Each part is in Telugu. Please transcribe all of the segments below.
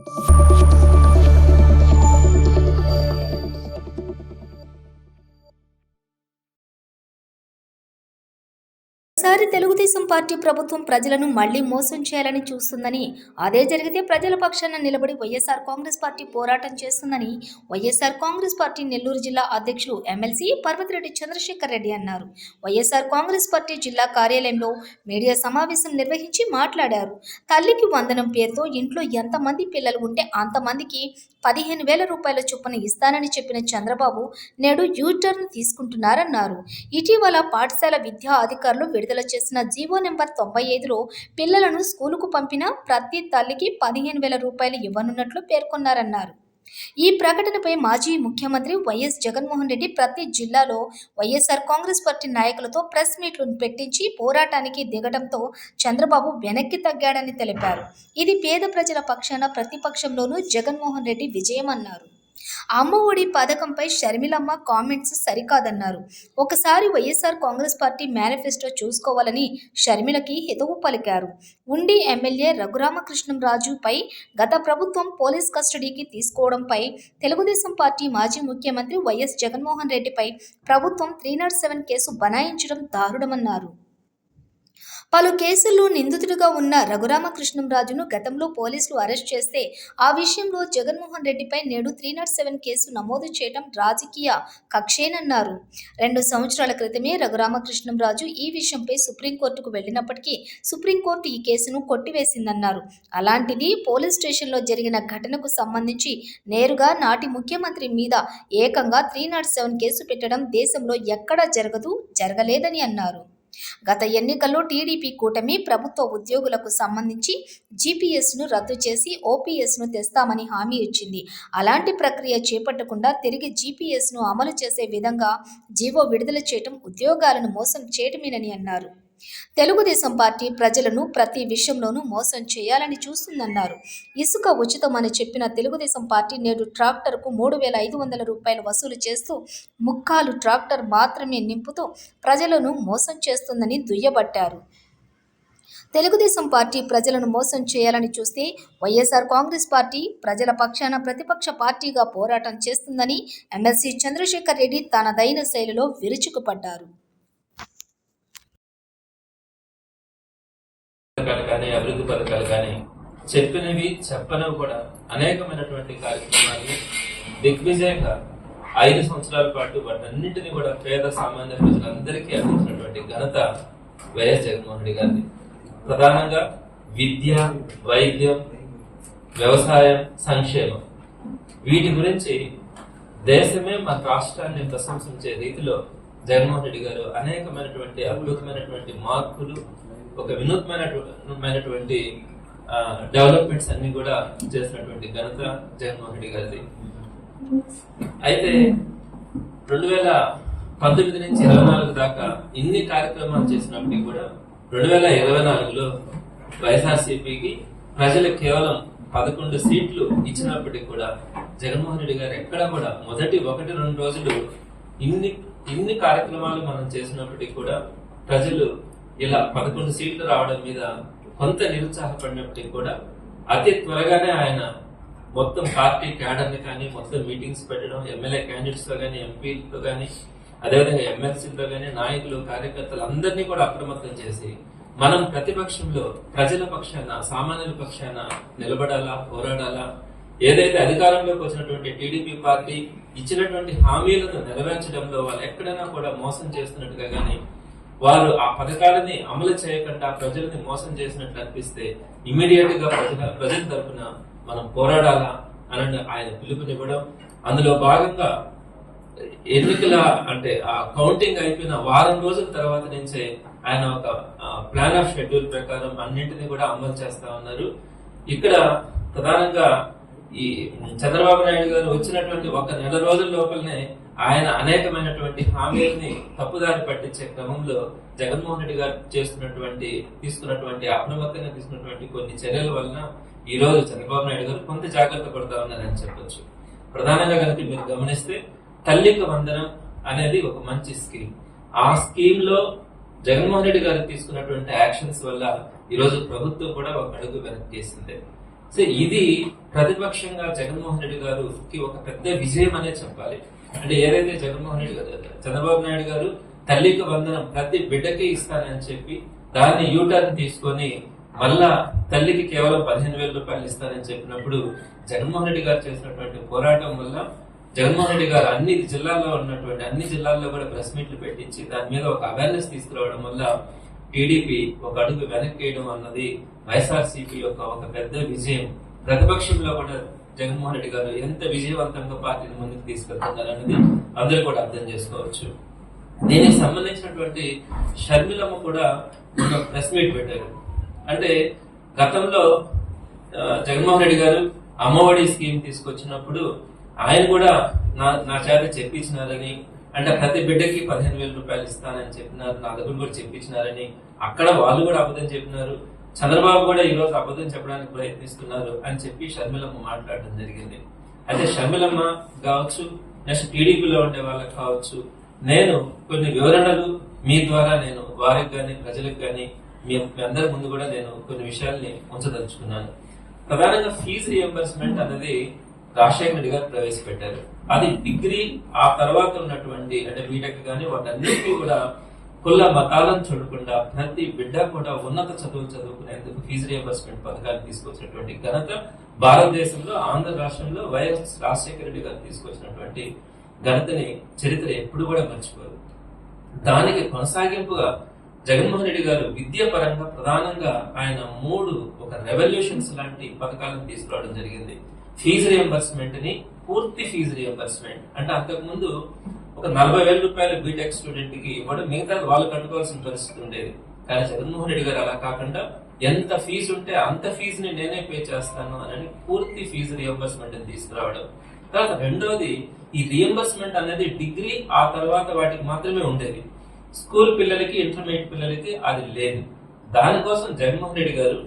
ఒకసారి తెలుగుదేశం పార్టీ ప్రభుత్వం ప్రజలను మళ్ళీ మోసం చేయాలని చూస్తుందని అదే జరిగితే ప్రజల పక్షాన నిలబడి వైఎస్ఆర్ కాంగ్రెస్ పార్టీ పోరాటం చేస్తుందని వైఎస్ఆర్ కాంగ్రెస్ పార్టీ నెల్లూరు జిల్లా అధ్యక్షులు ఎమ్మెల్సీ పర్వతిరెడ్డి చంద్రశేఖర్ రెడ్డి అన్నారు. వైఎస్ఆర్ కాంగ్రెస్ పార్టీ జిల్లా కార్యాలయంలో మీడియా సమావేశం నిర్వహించి మాట్లాడారు. తల్లికి వందనం పేరుతో ఇంట్లో ఎంతమంది పిల్లలు ఉంటే అంతమందికి పదిహేను వేల రూపాయల చొప్పున ఇస్తానని చెప్పిన చంద్రబాబు నేడు యూటర్న్ తీసుకుంటున్నారన్నారు. ఇటీవల పాఠశాల విద్యా అధికారులు విడుదల చేసిన జీవో నెంబర్ తొంభై ఐదులో పిల్లలను స్కూలుకు పంపిన ప్రతి తల్లికి పదిహేను వేల రూపాయలు ఇవ్వనున్నట్లు పేర్కొన్నారన్నారు. ఈ ప్రకటనపై మాజీ ముఖ్యమంత్రి వైఎస్ జగన్మోహన్ రెడ్డి ప్రతి జిల్లాలో వైఎస్ఆర్ కాంగ్రెస్ పార్టీ నాయకులతో ప్రెస్ మీట్లు పెట్టించి పోరాటానికి దిగడంతో చంద్రబాబు వెనక్కి తగ్గాడని తెలిపారు. ఇది పేద ప్రజల పక్షాన ప్రతిపక్షంలోనూ జగన్మోహన్ రెడ్డి విజయమన్నారు. అమ్మ ఒడి పథకంపై షర్మిలమ్మ కామెంట్స్ సరికాదన్నారు. ఒకసారి వైఎస్ఆర్ కాంగ్రెస్ పార్టీ మేనిఫెస్టో చూసుకోవాలని షర్మిలకి హితవు పలికారు. ఉండి ఎమ్మెల్యే రఘురామకృష్ణంరాజుపై గత ప్రభుత్వం పోలీస్ కస్టడీకి తీసుకోవడంపై తెలుగుదేశం పార్టీ మాజీ ముఖ్యమంత్రి వైఎస్ జగన్మోహన్ రెడ్డిపై ప్రభుత్వం త్రీ నాట్ సెవెన్ కేసు బనాయించడం దారుణమన్నారు. పలు కేసుల్లో నిందితుడిగా ఉన్న రఘురామకృష్ణంరాజును గతంలో పోలీసులు అరెస్ట్ చేస్తే ఆ విషయంలో జగన్మోహన్ రెడ్డిపై నేడు త్రీ నాట్ సెవెన్ కేసు నమోదు చేయడం రాజకీయ కక్షేనన్నారు. రెండు సంవత్సరాల క్రితమే రఘురామకృష్ణంరాజు ఈ విషయంపై సుప్రీంకోర్టుకు వెళ్ళినప్పటికీ సుప్రీంకోర్టు ఈ కేసును కొట్టివేసిందన్నారు. అలాంటిది పోలీస్ స్టేషన్లో జరిగిన ఘటనకు సంబంధించి నేరుగా నాటి ముఖ్యమంత్రి మీద ఏకంగా త్రీ నాట్ సెవెన్ కేసు పెట్టడం దేశంలో ఎక్కడా జరగదు జరగలేదని అన్నారు. గత ఎన్నికల్లో టీడీపీ కూటమి ప్రభుత్వ ఉద్యోగులకు సంబంధించి జీపీఎస్ను రద్దు చేసి ఓపీఎస్ను తెస్తామని హామీ ఇచ్చింది. అలాంటి ప్రక్రియ చేపట్టకుండా తిరిగి జీపీఎస్ను అమలు చేసే విధంగా జీవో విడుదల చేయటం ఉద్యోగాలను మోసం చేయటమేనని అన్నారు. తెలుగుదేశం పార్టీ ప్రజలను ప్రతి విషయంలోనూ మోసం చేయాలని చూస్తుందన్నారు. ఇసుక ఉచితమని చెప్పిన తెలుగుదేశం పార్టీ నేడు ట్రాక్టర్కు మూడు వేల ఐదు వందల రూపాయలు వసూలు చేస్తూ ముక్కాలు ట్రాక్టర్ మాత్రమే నింపుతూ ప్రజలను మోసం చేస్తుందని దుయ్యబట్టారు. తెలుగుదేశం పార్టీ ప్రజలను మోసం చేయాలని చూస్తే వైఎస్ఆర్ కాంగ్రెస్ పార్టీ ప్రజల పక్షాన ప్రతిపక్ష పార్టీగా పోరాటం చేస్తుందని ఎమ్మెల్సీ చంద్రశేఖర్ రెడ్డి తనదైన శైలిలో విరుచుకుపడ్డారు. పథకాలు కానీ అభివృద్ధి పథకాలు కానీ చెప్పినవి చెప్పనివి కూడా అనేకమైనటువంటి కార్యక్రమాలు. దిగ్విజయంగా ఐదు సంవత్సరాల పాటు వాటన్నింటినీ కూడా పేద సామాన్య ప్రజలందరికీ అందించినటువంటి ఘనత వైఎస్ జగన్మోహన్ రెడ్డి గారిది. ప్రధానంగా విద్య వైద్యం వ్యవసాయం సంక్షేమం. వీటి గురించి దేశమే మన రాష్ట్రాన్ని ప్రశంసించే రీతిలో జగన్మోహన్ రెడ్డి గారు అనేకమైనటువంటి అద్భుతమైనటువంటి మార్పులు ఒక వినూత్నమైనటువంటి డెవలప్మెంట్స్ అన్ని కూడా చేసినటువంటి ఘనత జగన్మోహన్ రెడ్డి గారిది. అయితే రెండు వేల పంతొమ్మిది నుంచి ఇరవై నాలుగు దాకా ఇన్ని కార్యక్రమాలు చేసినప్పటికీ కూడా రెండు వేల ఇరవై నాలుగులో వైఎస్ఆర్సీపీకి ప్రజలు కేవలం పదకొండు సీట్లు ఇచ్చినప్పటికీ కూడా జగన్మోహన్ రెడ్డి గారు ఎక్కడ కూడా మొదటి ఒకటి రెండు రోజులు ఇన్ని ఇన్ని కార్యక్రమాలు మనం చేసినప్పటికీ కూడా ప్రజలు ఇలా పదకొండు సీట్లు రావడం మీద కొంత నిరుత్సాహపడినప్పటికీ కూడా అతి త్వరగానే ఆయన మొత్తం పార్టీ క్యాడర్ని కానీ మొత్తం మీటింగ్స్ పెట్టడం ఎమ్మెల్యే క్యాండిడేట్స్తో కానీ ఎంపీలతో కానీ అదేవిధంగా ఎమ్మెల్సీలతో కానీ నాయకులు కార్యకర్తలు అందరినీ కూడా అప్రమత్తం చేసి మనం ప్రతిపక్షంలో ప్రజల పక్షాన సామాన్యుల పక్షాన నిలబడాలా పోరాడాలా? ఏదైతే అధికారంలోకి వచ్చినటువంటి టీడీపీ పార్టీ ఇచ్చినటువంటి హామీలను నెరవేర్చడంలో వాళ్ళు ఎక్కడైనా కూడా మోసం చేస్తున్నట్టుగా కానీ వారు ఆ పథకాలని అమలు చేయకుండా ప్రజల్ని మోసం చేసినట్లు అనిపిస్తే ఇమీడియట్గా ప్రజల ప్రజల తరఫున మనం పోరాడాలా అని ఆయన పిలుపునివ్వడం. అందులో భాగంగా ఎన్నికల అంటే ఆ కౌంటింగ్ అయిపోయిన వారం రోజుల తర్వాత నుంచే ఆయన ఒక ప్లాన్ ఆఫ్ షెడ్యూల్ ప్రకారం అన్నింటినీ కూడా అమలు చేస్తా ఉన్నారు. ఇక్కడ ప్రధానంగా ఈ చంద్రబాబు నాయుడు గారు వచ్చినటువంటి ఒక నెల రోజుల లోపలనే ఆయన అనేకమైనటువంటి హామీలని తప్పుదారి పట్టించే క్రమంలో జగన్మోహన్ రెడ్డి గారు చేస్తున్నటువంటి తీసుకున్నటువంటి అప్రమత్తంగా తీసుకున్నటువంటి కొన్ని చర్యల వలన ఈ రోజు చంద్రబాబు నాయుడు గారు కొంత జాగ్రత్త పడతా ఉన్నారని చెప్పొచ్చు. ప్రధానంగా కనుక మీరు గమనిస్తే తల్లికి వందనం అనేది ఒక మంచి స్కీమ్. ఆ స్కీమ్లో జగన్మోహన్ రెడ్డి గారు తీసుకున్నటువంటి యాక్షన్స్ వల్ల ఈ రోజు ప్రభుత్వం కూడా ఒక అడుగు వెనక్కి చేసిందే సో ఇది ప్రతిపక్షంగా జగన్మోహన్ రెడ్డి గారుకి ఒక పెద్ద విజయం అనే చెప్పాలి. అంటే ఏదైతే జగన్మోహన్ రెడ్డి గారు చంద్రబాబు నాయుడు గారు తల్లికి వందనం ప్రతి బిడ్డకి ఇస్తానని చెప్పి దాన్ని యూటర్న్ తీసుకొని మళ్ళా తల్లికి కేవలం పదిహేను వేల రూపాయలు ఇస్తానని చెప్పినప్పుడు జగన్మోహన్ రెడ్డి గారు చేసినటువంటి పోరాటం వల్ల జగన్మోహన్ రెడ్డి గారు అన్ని జిల్లాల్లో ఉన్నటువంటి అన్ని జిల్లాల్లో కూడా ప్రెస్ మీట్లు పెట్టించి దాని మీద ఒక అవేర్నెస్ తీసుకురావడం వల్ల టీడీపీ ఒక అడుగు వెనక్కి వేయడం అన్నది వైఎస్ఆర్సీపీ యొక్క ఒక పెద్ద విజయం. ప్రతిపక్షంలో కూడా జగన్మోహన్ రెడ్డి గారు ఎంత విజయవంతంగా పార్టీని ముందుకు తీసుకెళ్తున్నారు అనేది అందరూ కూడా అర్థం చేసుకోవచ్చు. దీనికి సంబంధించినటువంటి షర్మిలమ్మ కూడా ఒక ప్రెస్ మీట్ పెట్టారు. అంటే గతంలో జగన్మోహన్ రెడ్డి గారు అమ్మఒడి స్కీమ్ తీసుకొచ్చినప్పుడు ఆయన కూడా నా నా చేత చెప్పించినారని అంటే ప్రతి బిడ్డకి పదిహేను వేల రూపాయలు ఇస్తానని చెప్పినారు నా దగ్గర కూడా చెప్పించినారని అక్కడ వాళ్ళు కూడా అబద్ధం చెప్పినారు చంద్రబాబు కూడా ఈ రోజు అబద్ధం చెప్పడానికి ప్రయత్నిస్తున్నారు అని చెప్పి షర్మిలమ్మ మాట్లాడడం జరిగింది. అయితే షర్మిలమ్మ కావచ్చు నెక్స్ట్ టీడీపీలో ఉండే వాళ్ళకి కావచ్చు నేను కొన్ని వివరణలు మీ ద్వారా నేను వారికి కానీ ప్రజలకు కానీ మీ మీ అందరి ముందు కూడా నేను కొన్ని విషయాల్ని ఉంచదలుచుకున్నాను. ప్రధానంగా ఫీజు రియంబర్స్మెంట్ అనేది రాజశేఖర రెడ్డి గారు ప్రవేశపెట్టారు. అది డిగ్రీ ఆ తర్వాత ఉన్నటువంటి అంటే బీటెక్ కానీ వాటన్నిటికీ కూడా కుల మతాలను చూడకుండా ప్రతి బిడ్డ కూడా ఉన్నత చదువులు చదువుకునేందుకు ఫీజు రియంబర్స్మెంట్ పథకాన్ని తీసుకొచ్చినటువంటి ఘనత భారతదేశంలో ఆంధ్ర రాష్ట్రంలో వైఎస్ రాజశేఖర రెడ్డి గారు తీసుకొచ్చినటువంటి ఘనతని చరిత్ర ఎప్పుడు కూడా మర్చిపోదు. దానికి కొనసాగింపుగా జగన్మోహన్ రెడ్డి గారు విద్య పరంగా ప్రధానంగా ఆయన మూడు ఒక రెవల్యూషన్స్ లాంటి పథకాలను తీసుకురావడం జరిగింది. ఫీజు రియంబర్స్మెంట్ని పూర్తి ఫీజు రియంబర్స్మెంట్ అంటే అంతకుముందు ఒక నలభై వేల రూపాయలు బీటెక్ స్టూడెంట్కి ఇవ్వడం మిగతా వాళ్ళు కట్టుకోవాల్సిన పరిస్థితి ఉండేది. కానీ జగన్మోహన్ రెడ్డి గారు అలా కాకుండా ఎంత ఫీజు ఉంటే అంత ఫీజుని నేనే పే చేస్తాను అని పూర్తి ఫీజు రియంబర్స్మెంట్ తీసుకురావడం. తర్వాత రెండోది ఈ రియంబర్స్మెంట్ అనేది డిగ్రీ ఆ తర్వాత వాటికి మాత్రమే ఉండేది. స్కూల్ పిల్లలకి ఇంటర్మీడియట్ పిల్లలకి అది లేదు. దానికోసం జగన్మోహన్ రెడ్డి గారు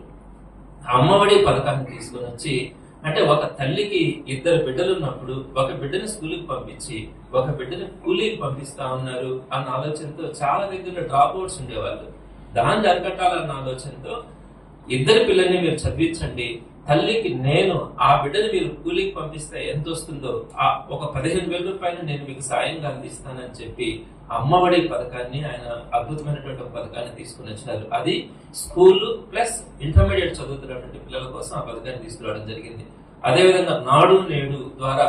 అమ్మఒడి పథకాన్ని తీసుకొని వచ్చి అంటే ఒక తల్లికి ఇద్దరు బిడ్డలు ఉన్నప్పుడు ఒక బిడ్డని స్కూల్కి పంపించి ఒక బిడ్డని కూలీకి పంపిస్తా ఉన్నారు అన్న ఆలోచనతో చాలా దగ్గర డ్రాప్ అవుట్స్ ఉండేవాళ్ళు. దాన్ని అరికట్టాలన్న ఆలోచనతో ఇద్దరు పిల్లల్ని మీరు చదివించండి తల్లికి నేను ఆ బిడ్డని మీరు కూలీకి పంపిస్తే ఎంత వస్తుందో ఆ ఒక పదిహేను వేల రూపాయలు నేను మీకు సాయంగా అందిస్తానని చెప్పి అమ్మఒడి పథకాన్ని ఆయన అద్భుతమైనటువంటి పథకాన్ని తీసుకుని వచ్చినారు. అది స్కూల్ ప్లస్ ఇంటర్మీడియట్ చదువుతున్నటువంటి పిల్లల కోసం ఆ పథకాన్ని తీసుకురావడం జరిగింది. అదేవిధంగా నాడు నేడు ద్వారా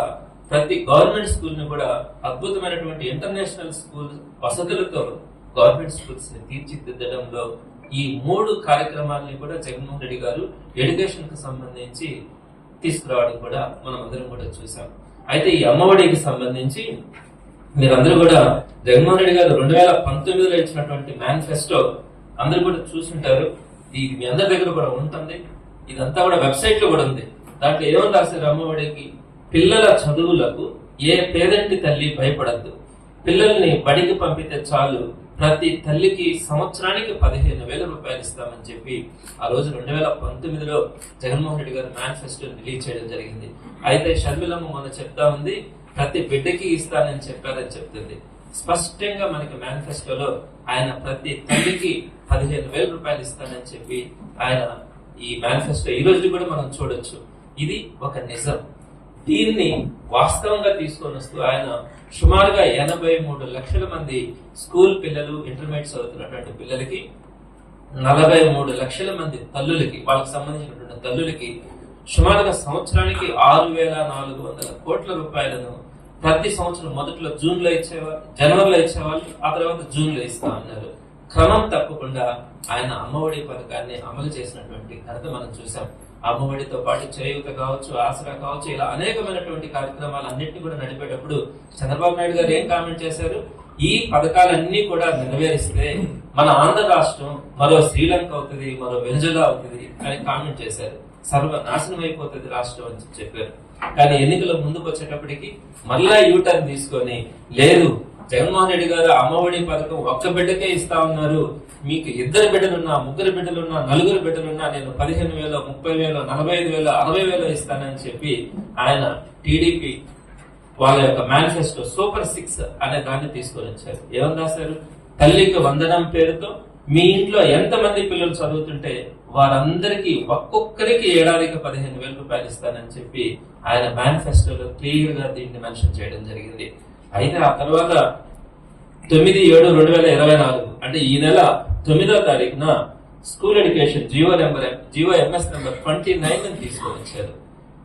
ప్రతి గవర్నమెంట్ స్కూల్ని కూడా అద్భుతమైనటువంటి ఇంటర్నేషనల్ స్కూల్ వసతులతో గవర్నమెంట్ స్కూల్స్ని తీర్చిదిద్దడంలో ఈ మూడు కార్యక్రమాలని కూడా జగన్మోహన్ రెడ్డి గారు ఎడ్యుకేషన్కు సంబంధించి తీసుకురావడం కూడా మనం అందరం కూడా చూసాం అయితే ఈ అమ్మఒడికి సంబంధించి మీరందరూ కూడా జగన్మోహన్ రెడ్డి గారు రెండు వేల పంతొమ్మిదిలో ఇచ్చినటువంటి మేనిఫెస్టో అందరూ కూడా చూసుంటారు. ఇది మీ అందరి దగ్గర కూడా ఉంటుంది. ఇదంతా కూడా వెబ్సైట్లో కూడా ఉంది. దాంట్లో ఏమని రాశారు అమ్మఒడికి పిల్లల చదువులకు ఏ పేదంటి తల్లి భయపడద్దు. పిల్లల్ని బడికి పంపితే చాలు. ప్రతి తల్లికి సంవత్సరానికి పదిహేను వేల రూపాయలు ఇస్తామని చెప్పి ఆ రోజు రెండు వేల పంతొమ్మిదిలో జగన్మోహన్ రెడ్డి గారు మేనిఫెస్టో రిలీజ్ చేయడం జరిగింది. అయితే షర్మిలమ్మ మొన్న చెప్తా ఉంది ప్రతి బిడ్డకి ఇస్తానని చెప్పారని చెప్తుంది. స్పష్టంగా మనకి మేనిఫెస్టోలో ఆయన ప్రతి తల్లికి పదిహేను వేల రూపాయలు ఇస్తానని చెప్పి ఆయన ఈ మేనిఫెస్టో ఈ రోజు కూడా మనం చూడొచ్చు. ఇది ఒక నిజం. దీన్ని వాస్తవంగా తీసుకొని వస్తూ ఆయన సుమారుగా ఎనభై మూడు లక్షల మంది స్కూల్ పిల్లలు ఇంటర్మీడియట్ చదువుతున్నటువంటి పిల్లలకి నలభై మూడు లక్షల మంది తల్లులకి వాళ్ళకి సంబంధించినటువంటి తల్లులకి సుమారుగా సంవత్సరానికి ఆరు వేల నాలుగు వందల కోట్ల రూపాయలను ప్రతి సంవత్సరం మొదట్లో జూన్లో ఇచ్చేవాళ్ళు జనవరిలో ఇచ్చేవాళ్ళు ఆ తర్వాత జూన్లో ఇస్తా అన్నారు. క్రమం తప్పకుండా ఆయన అమ్మఒడి పథకాన్ని అమలు చేసినటువంటి ఘనత మనం చూసాం అమ్మఒడితో పాటు చేయూత కావచ్చు ఆసరా కావచ్చు ఇలా అనేకమైనటువంటి కార్యక్రమాలు అన్నింటినీ కూడా నడిపేటప్పుడు చంద్రబాబు నాయుడు గారు ఏం కామెంట్ చేశారు? ఈ పథకాలన్నీ కూడా నెరవేరిస్తే మన ఆంధ్ర రాష్ట్రం మరో శ్రీలంక అవుతుంది మరో వెంజులా అవుతుంది అని కామెంట్ చేశారు. సర్వనాశనం అయిపోతుంది రాష్ట్రం అని చెప్పారు. కానీ ఎన్నికల ముందుకు వచ్చేటప్పటికి మళ్ళా యూటర్న్ తీసుకొని లేదు జగన్మోహన్ రెడ్డి గారు అమ్మఒడి పథకం ఒక్క బిడ్డకే ఇస్తా ఉన్నారు. మీకు ఇద్దరు బిడ్డలున్నా ముగ్గురు బిడ్డలున్నా నలుగురు బిడ్డలున్నా నేను పదిహేను వేలు ముప్పై వేలు నలభై ఐదు వేలు అరవై వేలు ఇస్తానని చెప్పి ఆయన టీడీపీ వాళ్ళ యొక్క మేనిఫెస్టో సూపర్ సిక్స్ అనే దాన్ని తీసుకొని వచ్చారు. ఏమని రాశారు? తల్లికి వందనం పేరుతో మీ ఇంట్లో ఎంతమంది పిల్లలు చదువుతుంటే వారందరికీ ఒక్కొక్కరికి ఏడాదికి పదిహేను వేల రూపాయలు ఇస్తానని చెప్పి ఆయన మేనిఫెస్టోలో క్లియర్గా దీన్ని మెన్షన్ చేయడం జరిగింది. అయితే ఆ తర్వాత తొమ్మిది ఏడు రెండు వేల ఇరవై నాలుగు అంటే ఈ నెల తొమ్మిదో తారీఖున school education GO number GO MS number twenty nine తీసుకొని వచ్చారు.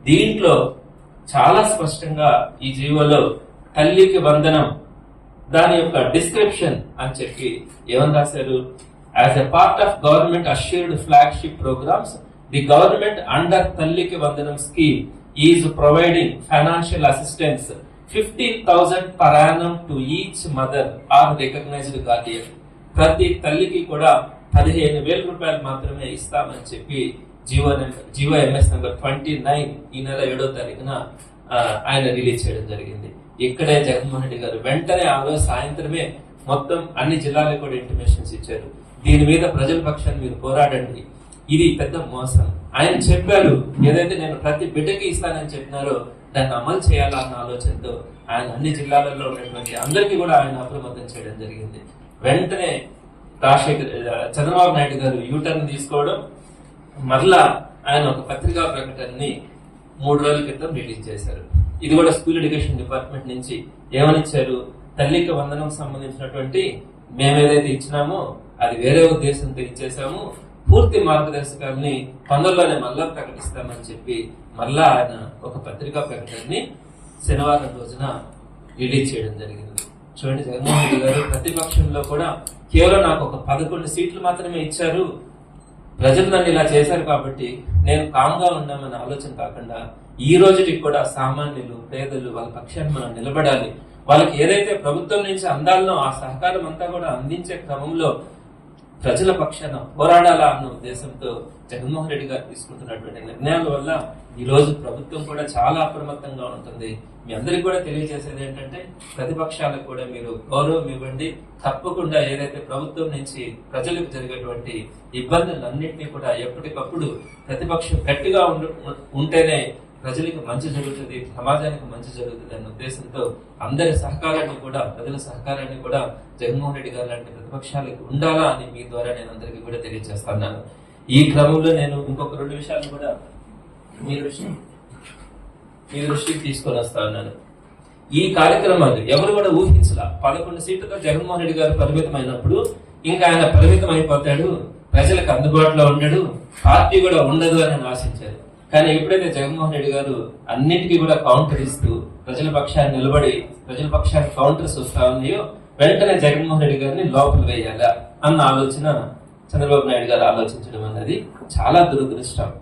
దీంట్లో చాలా స్పష్టంగా ఈ జీవోలో తల్లికి వందనం దాని యొక్క డిస్క్రిప్షన్ అని చెప్పి ఏమని రాశారు? As a part of government assured flagship programmes the government under Talliki Vandanam scheme is providing financial assistance fifteen thousand per annum to each mother or recognised guardian ప్రతి తల్లికి కూడా పదిహేను వేల రూపాయలు మాత్రమే ఇస్తామని చెప్పి GO number GO MS number twenty nine ఈ నెల ఏడో తారీఖున ఆయన రిలీజ్ చేయడం జరిగింది. ఇక్కడే జగన్మోహన్ రెడ్డి గారు వెంటనే ఆ రోజు సాయంత్రమే మొత్తం అన్ని జిల్లాలకు కూడా ఇంటిమేషన్స్ ఇచ్చారు. దీని మీద ప్రజల పక్షాన్ని మీరు పోరాడండి. ఇది పెద్ద మోసం. ఆయన చెప్పారు ఏదైతే నేను ప్రతి బిడ్డకి ఇస్తానని చెప్పినారో దాన్ని అమలు చేయాలన్న ఆలోచనతో ఆయన అన్ని జిల్లాలలో ఉన్నటువంటి అందరికీ కూడా ఆయన అప్రమత్తం చేయడం జరిగింది. వెంటనే రాజశేఖర్ చంద్రబాబు నాయుడు గారు యూటర్న్ తీసుకోవడం మరలా ఆయన ఒక పత్రికా ప్రకటనని మూడు రోజుల క్రితం రిలీజ్ చేశారు. ఇది కూడా స్కూల్ ఎడ్యుకేషన్ డిపార్ట్మెంట్ నుంచి ఏమని ఇచ్చారు తల్లికి వందనం సంబంధించినటువంటి మేము ఏదైతే ఇచ్చినామో అది వేరే ఉద్దేశంతో ఇచ్చేసాము. పూర్తి మార్గదర్శకాన్ని పనుల్లోనే మళ్ళా ప్రకటిస్తామని చెప్పి మళ్ళా ఆయన ఒక పత్రికా ప్రకటనని శనివారం రోజున రిలీజ్ చేయడం జరిగింది. చూడండి జగన్మోహన్ రెడ్డి గారు ప్రతిపక్షంలో కూడా కేవలం నాకు ఒక పదకొండు సీట్లు మాత్రమే ఇచ్చారు. ప్రజలు నన్ను ఇలా చేశారు కాబట్టి నేను కామ్గా ఉన్నామని ఆలోచన కాకుండా ఈ రోజుకి కూడా సామాన్యులు పేదలు వాళ్ళ పక్షాన్ని మనం నిలబడాలి. వాళ్ళకి ఏదైతే ప్రభుత్వం నుంచి అందాలనో ఆ సహకారం అంతా కూడా అందించే క్రమంలో ప్రజల పక్షాన పోరాడాలా అన్న ఉద్దేశంతో జగన్మోహన్ రెడ్డి గారు తీసుకుంటున్నటువంటి నిర్ణయాల వల్ల ఈరోజు ప్రభుత్వం కూడా చాలా అప్రమత్తంగా ఉంటుంది. మీ అందరికి కూడా తెలియజేసేది ఏంటంటే ప్రతిపక్షాలకు కూడా మీరు గౌరవం ఇవ్వండి. తప్పకుండా ఏదైతే ప్రభుత్వం నుంచి ప్రజలకు జరిగేటువంటి ఇబ్బందులన్నింటినీ కూడా ఎప్పటికప్పుడు ప్రతిపక్షం గట్టిగా ఉంటేనే ప్రజలకు మంచి జరుగుతుంది సమాజానికి మంచి జరుగుతుంది అన్న ఉద్దేశంతో అందరి సహకారాన్ని కూడా ప్రజల సహకారాన్ని కూడా జగన్మోహన్ రెడ్డి గారు లాంటి ప్రతిపక్షాలకు ఉండాలా అని మీ ద్వారా నేను అందరికీ కూడా తెలియజేస్తున్నాను. ఈ క్రమంలో నేను ఇంకొక రెండు విషయాలు కూడా మీ దృష్టి మీ దృష్టికి తీసుకొని వస్తా ఉన్నాను. ఈ కార్యక్రమాలు ఎవరు కూడా ఊహించలా. పదకొండు సీట్లతో జగన్మోహన్ రెడ్డి గారు పరిమితమైనప్పుడు ఇంకా ఆయన పరిమితం అయిపోతాడు ప్రజలకు అందుబాటులో ఉండడు పార్టీ కూడా ఉండదు అని ఆశించారు. కానీ ఎప్పుడైతే జగన్మోహన్ రెడ్డి గారు అన్నిటికీ కూడా కౌంటర్ ఇస్తూ ప్రజల పక్షాన్ని నిలబడి ప్రజల పక్షాన్ని కౌంటర్స్ వస్తా ఉన్నాయో వెంటనే జగన్మోహన్ రెడ్డి గారిని లోపల వేయాలా అన్న ఆలోచన చంద్రబాబు నాయుడు గారు ఆలోచించడం అన్నది చాలా దురదృష్టం.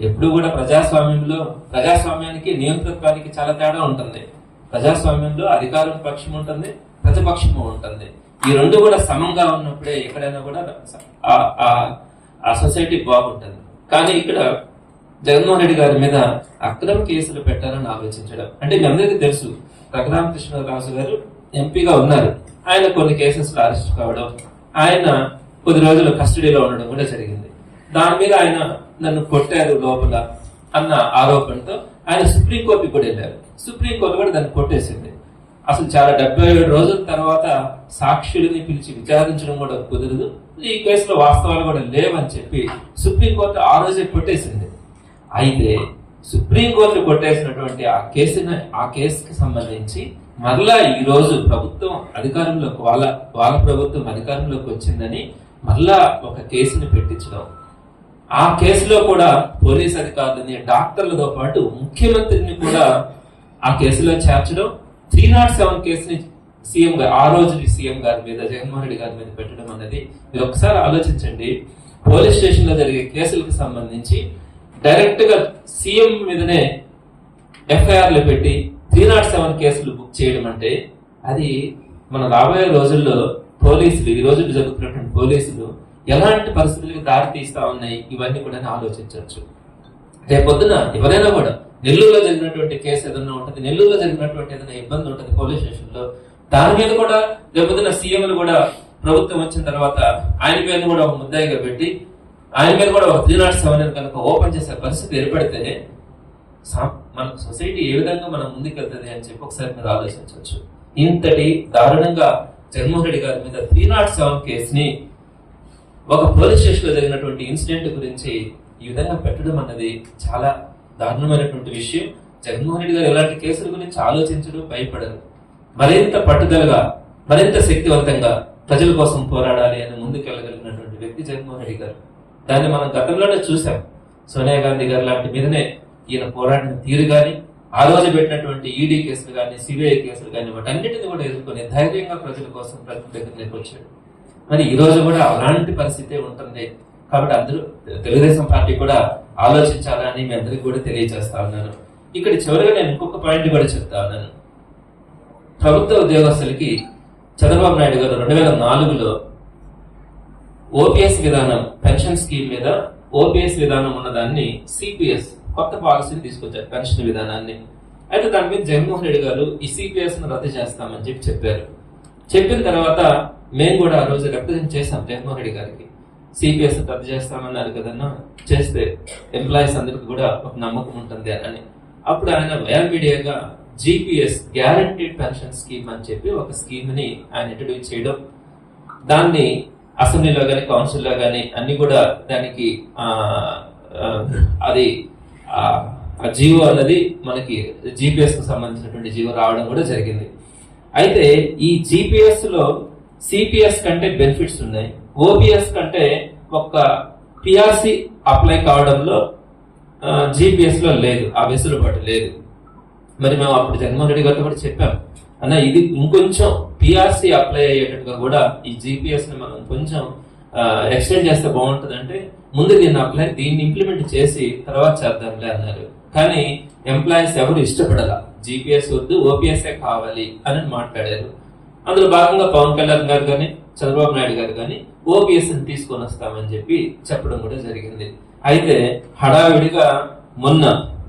ఎప్పుడు కూడా ప్రజాస్వామ్యంలో ప్రజాస్వామ్యానికి నియంతృత్వానికి చాలా తేడా ఉంటుంది. ప్రజాస్వామ్యంలో అధికారం పక్షం ఉంటుంది ప్రతిపక్షము ఉంటుంది. ఈ రెండు కూడా సమంగా ఉన్నప్పుడే ఎక్కడైనా కూడా ఆ- ఆ సొసైటీ బాగుంటుంది. కానీ ఇక్కడ జగన్మోహన్ రెడ్డి గారి మీద అక్రమ కేసులు పెట్టాలని ఆలోచించడం. అంటే మీ అందరికీ తెలుసు రఘురామకృష్ణరాజు గారు ఎంపీగా ఉన్నారు. ఆయన కొన్ని కేసెస్ అరెస్ట్ కావడం ఆయన కొద్ది రోజులు కస్టడీలో ఉండడం కూడా జరిగింది. దాని మీద ఆయన నన్ను కొట్టారు లోపల అన్న ఆరోపణతో ఆయన సుప్రీంకోర్టుకి కూడా వెళ్ళారు. సుప్రీంకోర్టు కూడా దాన్ని కొట్టేసింది. అసలు చాలా డెబ్బై ఏడు రోజుల తర్వాత సాక్షుడిని పిలిచి విచారించడం కూడా కుదరదు. ఈ కేసులో వాస్తవాలు కూడా లేవని చెప్పి సుప్రీంకోర్టు ఆ రోజే కొట్టేసింది. అయితే సుప్రీంకోర్టు కొట్టేసినటువంటి ఆ కేసుని ఆ కేసుకి సంబంధించి మరలా ఈరోజు ప్రభుత్వం అధికారంలోకి వాళ్ళ వాళ్ళ ప్రభుత్వం అధికారంలోకి వచ్చిందని మరలా ఒక కేసుని పెట్టించడం. ఆ కేసులో కూడా పోలీస్ అధికారులని డాక్టర్లతో పాటు ముఖ్యమంత్రిని కూడా ఆ కేసులో చేర్చడం. త్రీ నాట్ సెవెన్ కేసుని సీఎం గారు ఆ రోజు సీఎం గారి మీద జగన్మోహన్ రెడ్డి గారి మీద పెట్టడం అన్నది మీరు ఒకసారి ఆలోచించండి. పోలీస్ స్టేషన్లో జరిగే కేసులకు సంబంధించి డైరెక్ట్గా సీఎం మీదనే ఎఫ్ఐఆర్లు పెట్టి త్రీ నాట్ సెవెన్ కేసులు బుక్ చేయడం అంటే అది మన రాబోయే రోజుల్లో పోలీసులు ఈ రోజుల్లో జరుగుతున్నటువంటి పోలీసులు ఎలాంటి పరిస్థితులకు దారి తీస్తా ఉన్నాయి? ఇవన్నీ కూడా ఆలోచించవచ్చు. రేపొద్దున ఎవరైనా కూడా నెల్లూరులో జరిగినటువంటి కేసు ఏదైనా ఉంటుంది నెల్లూరులో జరిగినటువంటి ఏదైనా ఇబ్బంది ఉంటుంది పోలీస్ స్టేషన్లో దాని మీద కూడా రేపొద్దున సీఎంలు కూడా ప్రభుత్వం వచ్చిన తర్వాత ఆయన పేరును కూడా ఒక ముద్దాయిగా పెట్టి ఆయన మీద కూడా ఒక త్రీ నాట్ సెవెన్ కనుక ఓపెన్ చేసే పరిస్థితి ఏర్పడితే మన సొసైటీ ఏ విధంగా మనం ముందుకెళ్తుంది అని చెప్పి ఒకసారి మీరు ఆలోచించవచ్చు. ఇంతటి దారుణంగా జగన్మోహన్ రెడ్డి గారి మీద త్రీ నాట్ సెవెన్ కేసుని ఒక పోలీస్ స్టేషన్లో జరిగినటువంటి ఇన్సిడెంట్ గురించి ఈ విధంగా పెట్టడం అన్నది చాలా దారుణమైనటువంటి విషయం. జగన్మోహన్ రెడ్డి గారు ఎలాంటి కేసుల గురించి ఆలోచించడం భయపడరు. మరింత పట్టుదలగా మరింత శక్తివంతంగా ప్రజల కోసం పోరాడాలి అని ముందుకెళ్ళగలిగినటువంటి వ్యక్తి జగన్మోహన్ రెడ్డి గారు. దాన్ని మనం గతంలోనే చూసాం సోనియా గాంధీ గారు లాంటి మీదనే ఈయన పోరాడిన తీరు కానీ ఆ రోజు పెట్టినటువంటి ఈడీ కేసులు కానీ సిబిఐ కేసులు కానీ వాటన్నిటిని కూడా ఎదుర్కొని ధైర్యంగా ప్రజల కోసం ప్రజల దగ్గరికి వచ్చాడు. మరి ఈ రోజు కూడా అలాంటి పరిస్థితి ఉంటుంది. కాబట్టి అందరూ తెలుగుదేశం పార్టీ కూడా ఆలోచించాలని మీ అందరికి కూడా తెలియజేస్తా ఉన్నాను. ఇక్కడ చివరిగా నేను ఇంకొక పాయింట్ కూడా చెప్తా ఉన్నాను. ప్రభుత్వ ఉద్యోగస్తులకి చంద్రబాబు నాయుడు గారు రెండు వేల నాలుగులో ఓపీఎస్ విధానం పెన్షన్ స్కీమ్ మీద ఓపీఎస్ విధానం ఉన్నదాన్ని సిపిఎస్ కొత్త పాలసీని తీసుకొచ్చారు పెన్షన్ విధానాన్ని. అయితే దాని మీద జగన్మోహన్ రెడ్డి గారు ఈ సిపిఎస్ రద్దు చేస్తామని చెప్పి చెప్పారు. చెప్పిన తర్వాత మేము కూడా ఆ రోజు రిప్రజెంట్ చేశాం జగన్మోహన్ రెడ్డి గారికి. సిపిఎస్ రద్దు చేస్తామన్నారు కదన్నా చేస్తే ఎంప్లాయీస్ అందరికి కూడా ఒక నమ్మకం ఉంటుంది అని. అప్పుడు ఆయన వయా మీడియాగా జీపీఎస్ గ్యారంటీడ్ పెన్షన్ స్కీమ్ అని చెప్పి ఒక స్కీమ్ని ఆయన ఇంట్రడ్యూస్ చేయడం దాన్ని అసెంబ్లీలో కానీ కౌన్సిల్లో కానీ అన్ని కూడా దానికి అది ఆ జీవో అన్నది మనకి జీపీఎస్కు సంబంధించినటువంటి జీవో రావడం కూడా జరిగింది. అయితే ఈ జీపీఎస్లో సిపిఎస్ కంటే బెనిఫిట్స్ ఉన్నాయి. ఓపీఎస్ కంటే ఒక పిఆర్సి అప్లై కావడంలో జీపీఎస్లో లేదు. ఆ వెసులుబాటు లేదు. మరి మేము అప్పుడు జగన్మోహన్ రెడ్డి గారితో కూడా చెప్పాం. అన్న ఇది ఇంకొంచెం పిఆర్సి అప్లై అయ్యేటట్టుగా కూడా ఈ జీపీఎస్ని మనం కొంచెం ఎక్స్టెండ్ చేస్తే బాగుంటుంది అంటే ముందు దీన్ని అప్లై దీన్ని ఇంప్లిమెంట్ చేసి తర్వాత చేద్దాంలే అన్నారు. కానీ ఎంప్లాయీస్ ఎవరు ఇష్టపడాల? జీపీఎస్ వద్దు ఓపీఎస్ఏ కావాలి అని మాట్లాడారు. అందులో భాగంగా పవన్ కళ్యాణ్ గారు కానీ చంద్రబాబు నాయుడు గారు కానీ ఓపీఎస్ని తీసుకొని వస్తామని చెప్పి చెప్పడం కూడా జరిగింది. అయితే హడావిడిగా మొన్న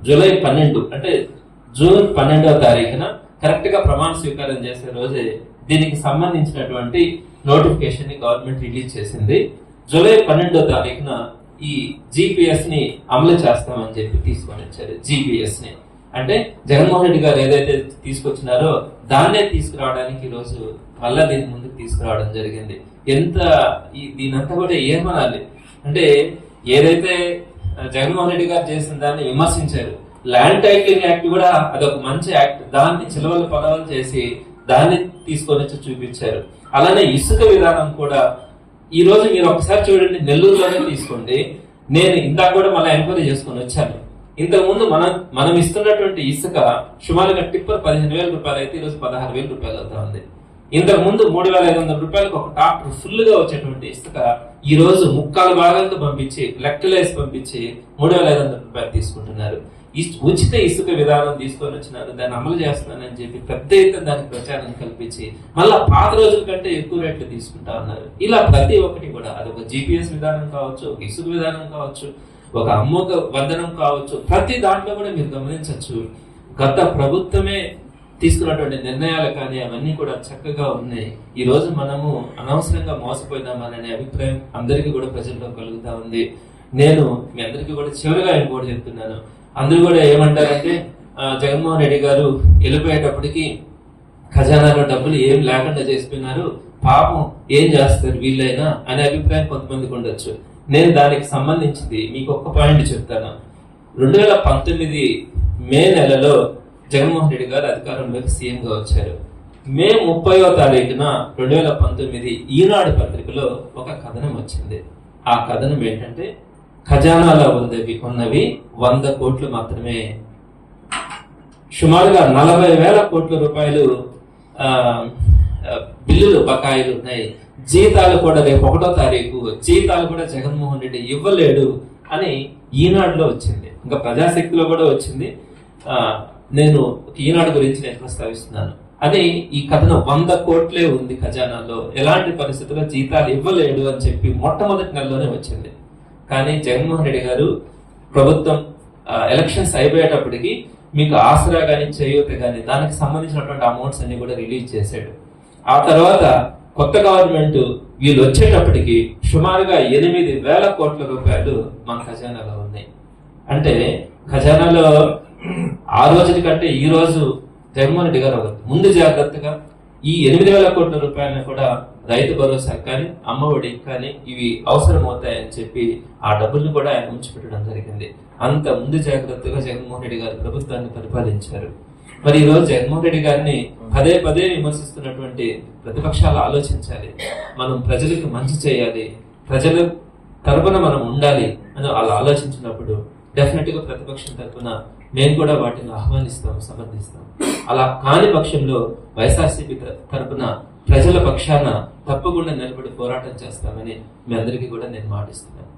జూలై పన్నెండు అంటే జూన్ పన్నెండవ తారీఖున కరెక్ట్గా ప్రమాణ స్వీకారం చేసే రోజే దీనికి సంబంధించినటువంటి నోటిఫికేషన్ని గవర్నమెంట్ రిలీజ్ చేసింది. జూలై పన్నెండో తారీఖున ఈ జీపీఎస్ని అమలు చేస్తామని చెప్పి తీసుకొని వచ్చారు జీపీఎస్ని. అంటే జగన్మోహన్ రెడ్డి గారు ఏదైతే తీసుకొచ్చినారో దాన్నే తీసుకురావడానికి ఈరోజు రోజు మళ్ళా దీని ముందుకు తీసుకురావడం జరిగింది. ఎంత ఈ దీనంతా కూడా ఏమనాలి? అంటే ఏదైతే జగన్మోహన్ రెడ్డి గారు చేసిన దాన్ని విమర్శించారు. ల్యాండ్ టైటిలింగ్ యాక్ట్ కూడా అదొక మంచి యాక్ట్ దాన్ని చిలవలు పదవులు చేసి దాన్ని తీసుకొని వచ్చి చూపించారు. అలానే ఇసుక విధానం కూడా ఈ రోజు మీరు ఒకసారి చూడండి నెల్లూరులోనే తీసుకోండి. నేను ఇందాక కూడా మళ్ళీ ఎంక్వైరీ చేసుకొని వచ్చాను. ఇంతకు ముందు మనం మనం ఇస్తున్నటువంటి ఇసుక సుమారుగా టిప్పర్ పదిహేను వేల రూపాయలు అయితే ఈరోజు పదహారు వేల రూపాయలు అవుతా ఉంది. ఇంతకు ముందు మూడు వేల ఐదు వందల రూపాయలకు ఒక ట్రాక్టర్ ఫుల్గా వచ్చేటువంటి ఇసుక ఈ రోజు ముక్కాలు భాగాలతో పంపించి లెక్కలేసి పంపించి మూడు వేల ఐదు వందల రూపాయలు తీసుకుంటున్నారు. ఉచిత ఇసుక విధానం తీసుకొని వచ్చినారు దాన్ని అమలు చేస్తున్నానని చెప్పి పెద్ద ఎత్తున దానికి ప్రచారం కల్పించి మళ్ళా పాత రోజుల కంటే ఎక్కువ రేట్లు తీసుకుంటా ఉన్నారు. ఇలా ప్రతి ఒక్కటి కూడా అదొక జీపీఎస్ విధానం కావచ్చు ఒక ఇసుక విధానం కావచ్చు ఒక అమ్మక వందనం కావచ్చు ప్రతి దాంట్లో కూడా మీరు గమనించవచ్చు. గత ప్రభుత్వమే తీసుకున్నటువంటి నిర్ణయాలు కానీ అవన్నీ కూడా చక్కగా ఉన్నాయి. ఈ రోజు మనము అనవసరంగా మోసపోయినామననే అభిప్రాయం అందరికీ కూడా ప్రజల్లో కలుగుతా ఉంది. నేను మీ అందరికీ కూడా చివరిగా ఇంకోటి చెప్తున్నాను. అందరూ కూడా ఏమంటారంటే జగన్మోహన్ రెడ్డి గారు వెళ్ళిపోయేటప్పటికి ఖజానాలో డబ్బులు ఏం లేకుండా చేసిపోయినారు పాపం ఏం చేస్తారు వీళ్ళైనా అనే అభిప్రాయం కొంతమందికి ఉండొచ్చు. నేను దానికి సంబంధించింది మీకు ఒక్క పాయింట్ చెప్తాను. రెండు వేల పంతొమ్మిది మే నెలలో జగన్మోహన్ రెడ్డి గారు అధికారంలోకి సీఎంగా వచ్చారు. మే ముప్పయో తారీఖున రెండు వేల పంతొమ్మిది ఈనాడు పత్రికలో ఒక కథనం వచ్చింది. ఆ కథనం ఏంటంటే ఖజానాలో ఉన్నవి ఉన్నవి వంద కోట్లు మాత్రమే. సుమారుగా నలభై వేల కోట్ల రూపాయలు బిల్లులు బకాయిలు ఉన్నాయి. జీతాలు కూడా రేపు ఒకటో తారీఖు జీతాలు కూడా జగన్మోహన్ రెడ్డి ఇవ్వలేడు అని ఈనాడులో వచ్చింది. ఇంకా ప్రజాశక్తిలో కూడా వచ్చింది. నేను ఈనాడు గురించి నేను ప్రస్తావిస్తున్నాను. అని ఈ కథను వంద కోట్లే ఉంది ఖజానాలో ఎలాంటి పరిస్థితుల్లో జీతాలు ఇవ్వలేడు అని చెప్పి మొట్టమొదటి నెలలోనే వచ్చింది. కానీ జగన్మోహన్ రెడ్డి గారు ప్రభుత్వం ఎలక్షన్స్ అయిపోయేటప్పటికి మీకు ఆసరా కానీ చేయూత కానీ దానికి సంబంధించినటువంటి అమౌంట్స్ అన్ని కూడా రిలీజ్ చేశాడు. ఆ తర్వాత కొత్త గవర్నమెంట్ వీళ్ళు వచ్చేటప్పటికి సుమారుగా ఎనిమిది వేల కోట్ల రూపాయలు మన ఖజానాలో ఉన్నాయి. అంటే ఖజానాలో ఆ రోజుని కంటే ఈ రోజు జగన్మోహన్ రెడ్డి గారు ముందు జాగ్రత్తగా ఈ ఎనిమిది వేల కోట్ల రూపాయలను కూడా రైతు భరోసా కానీ అమ్మఒడి కానీ ఇవి అవసరం అవుతాయని చెప్పి ఆ డబ్బుల్ని కూడా ఆయన ఉంచిపెట్టడం జరిగింది. అంత ముందు జాగ్రత్తగా జగన్మోహన్ రెడ్డి గారు ప్రభుత్వాన్ని పరిపాలించారు. మరి ఈ రోజు జగన్మోహన్ రెడ్డి గారిని పదే పదే విమర్శిస్తున్నటువంటి ప్రతిపక్షాలు ఆలోచించాలి. మనం ప్రజలకు మంచి చేయాలి. ప్రజల తరపున మనం ఉండాలి అని వాళ్ళు ఆలోచించినప్పుడు డెఫినెట్గా ప్రతిపక్షం తరపున మేము కూడా వాటిని ఆహ్వానిస్తాం సమర్థిస్తాం. అలా కాని పక్షంలో వైఎస్ఆర్సీపీ తరపున ప్రజల పక్షాన తప్పకుండా నిలబడి పోరాటం చేస్తామని మీ అందరికీ కూడా నేను మాటిస్తున్నాను.